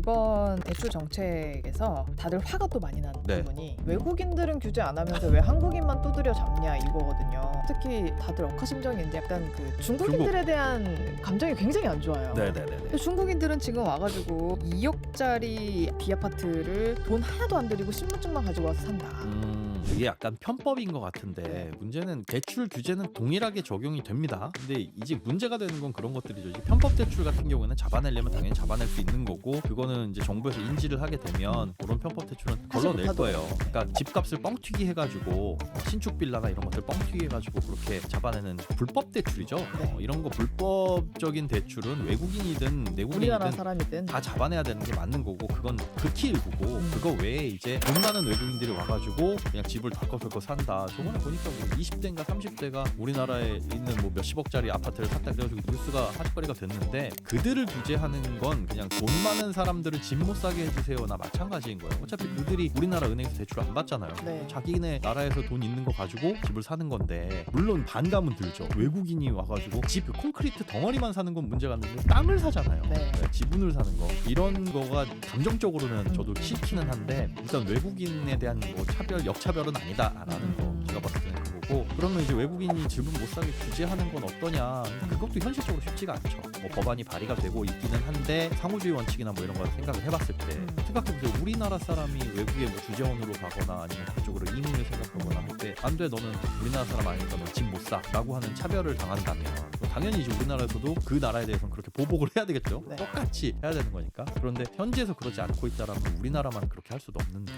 이번 대출 정책에서 다들 화가 또 많이 나는 네. 부분이 외국인들은 규제 안 하면서 왜 한국인만 두드려 잡냐 이거거든요. 특히 다들 억하심정인데 약간 그 중국인들에 대한 감정이 굉장히 안 좋아요. 네네네. 근데 중국인들은 지금 와가지고 2억짜리 비아파트를 돈 하나도 안 들이고 신분증만 가지고 와서 산다. 음, 이게 약간 편법인 것 같은데 문제는 대출 규제는 동일하게 적용이 됩니다. 근데 이제 문제가 되는 건 그런 것들이죠. 이제 편법 대출 같은 경우에는 잡아내려면 당연히 잡아낼 수 있는 거고 그거는 이제 정부에서 인지를 하게 되면 그런 편법 대출은 걸러낼. 거예요. 그러니까 집값을 뻥튀기 해가지고 신축 빌라나 이런 것들 뻥튀기 해가지고 그렇게 잡아내는 불법 대출이죠. 네. 어, 이런 거 불법적인 대출은 외국인이든 우리나라 내국인이든 사람이든 다 잡아내야 되는 게 맞는 거고 그건 극히 일부고 음. 그거 외에 이제 돈 많은 외국인들이 와가지고 그냥 집을 덜컥덜컥 산다 저번에 보니까 뭐 20대인가 30대가 우리나라에 있는 뭐 몇십억짜리 아파트를 샀다 그래가지고 뉴스가 화제거리가 됐는데 그들을 규제하는 건 그냥 돈 많은 사람들을 집 못 사게 해주세요나 마찬가지인 거예요 어차피 그들이 우리나라 은행에서 대출 안 받잖아요 네. 자기네 나라에서 돈 있는 거 가지고 집을 사는 건데 물론 반감은 들죠 외국인이 와가지고 집그 콘크리트 덩어리만 사는 건 문제가 안 되는데 땅을 사잖아요 네. 네, 지분을 사는 거 이런 거가 감정적으로는 저도 음. 싫기는 한데 일단 외국인에 대한 뭐 차별 역차별 은 아니다라는 거 음. 제가 봤을 때는 그거고 그러면 이제 외국인이 집은 못 사게 규제하는 건 어떠냐 그것도 현실적으로 쉽지가 않죠 뭐 법안이 발의가 되고 있기는 한데 상호주의 원칙이나 뭐 이런 걸 생각을 해봤을 때 음. 생각해보세요 우리나라 사람이 외국에 뭐 주재원으로 가거나 아니면 그쪽으로 이민을 생각하거나 할 때 안 돼 너는 우리나라 사람 아니니까 너집못 사라고 하는 차별을 당한다면 당연히 이제 우리나라에서도 그 나라에 대해서는 그렇게 보복을 해야 되겠죠 네. 똑같이 해야 되는 거니까 그런데 현지에서 그러지 않고 있다라면 우리나라만 그렇게 할 수도 없는데